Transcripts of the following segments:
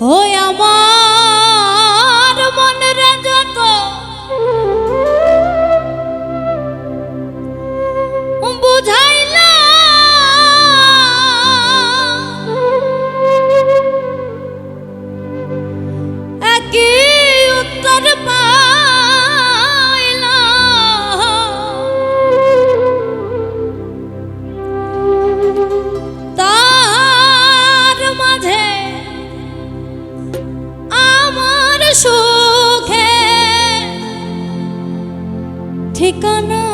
ও আমার মনে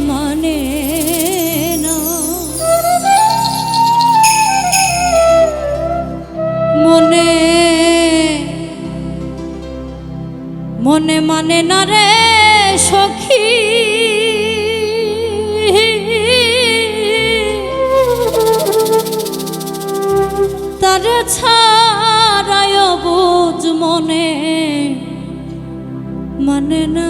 মনে না। মনে না রে সখী। তার ছাড়ায় বুঝ মনে মানে না।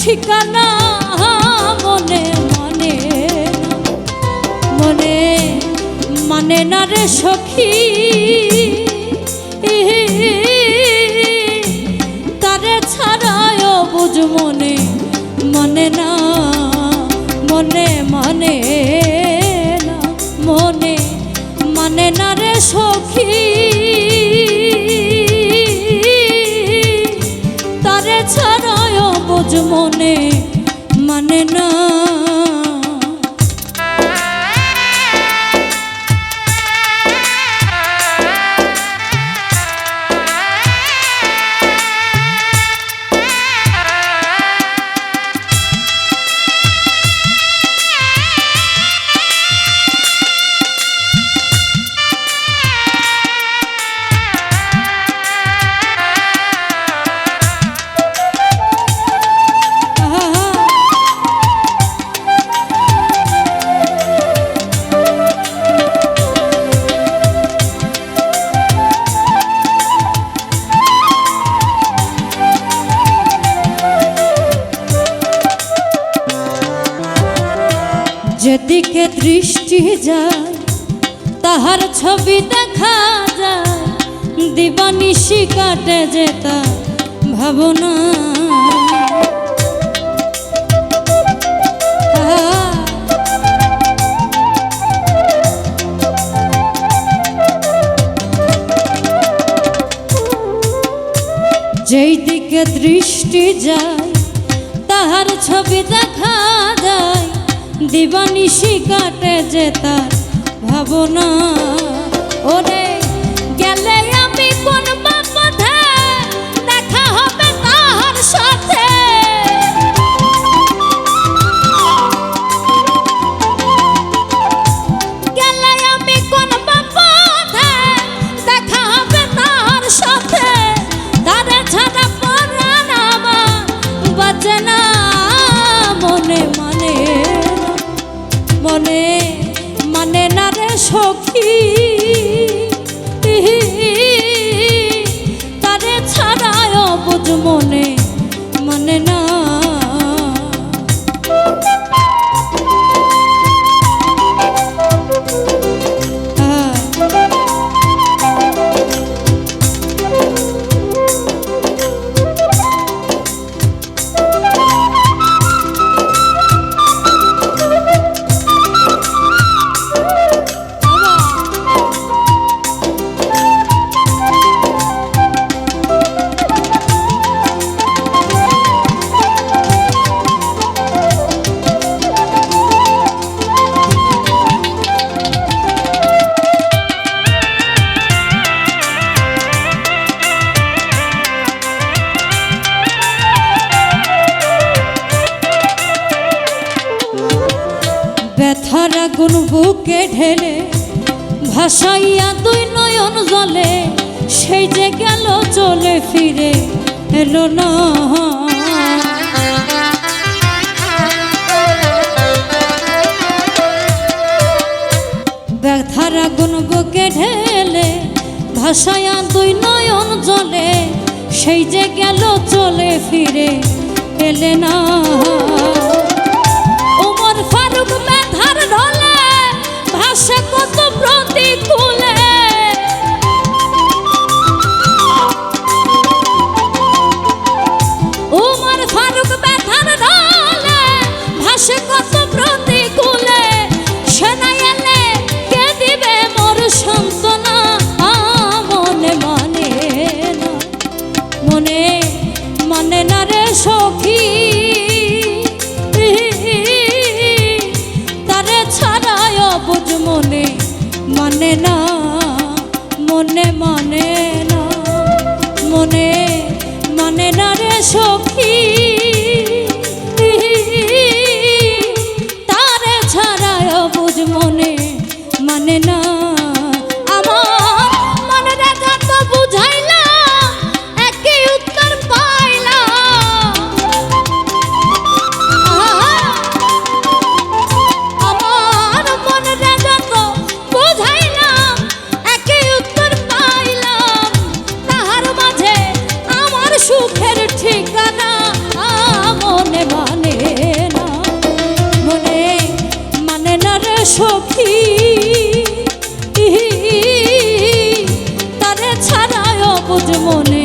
ঠিকানা মনে মনে মনে মানে না রে সখী। তারে ছাড়ায় বুঝ মনে মনে না। মনে মানে না। মনে মানে না রে সখী। মনে না যেদিকে দৃষ্টি যায়, তাহার ছবি দেখা যায়। দিবানিশি কাটে যেতা ভাবনা। যেই দিকে দৃষ্টি যায়, তাহার ছবি দেখা যায়। দিবানিশি কাটে যে তার ভাবনা। ওরে গেলে আমি কোন মানে এখন বুকে ঢেলে ভাসাইয়া দুই নয়ন জলে, সেই যে গেল চলে ফিরে এলো না। ব্যথার আগুন বুকে ঢেলে ভাসায়া দুই নয়ন জলে, সেই যে গেল চলে ফিরে এলে না। আশা কত প্রতিকূল মনে না, মনে মনে না, মনে মানে না রে সখী। তারে ছাড়ায় বুঝ মনে মানে না। তারে ছাড়ায় বুঝ মনে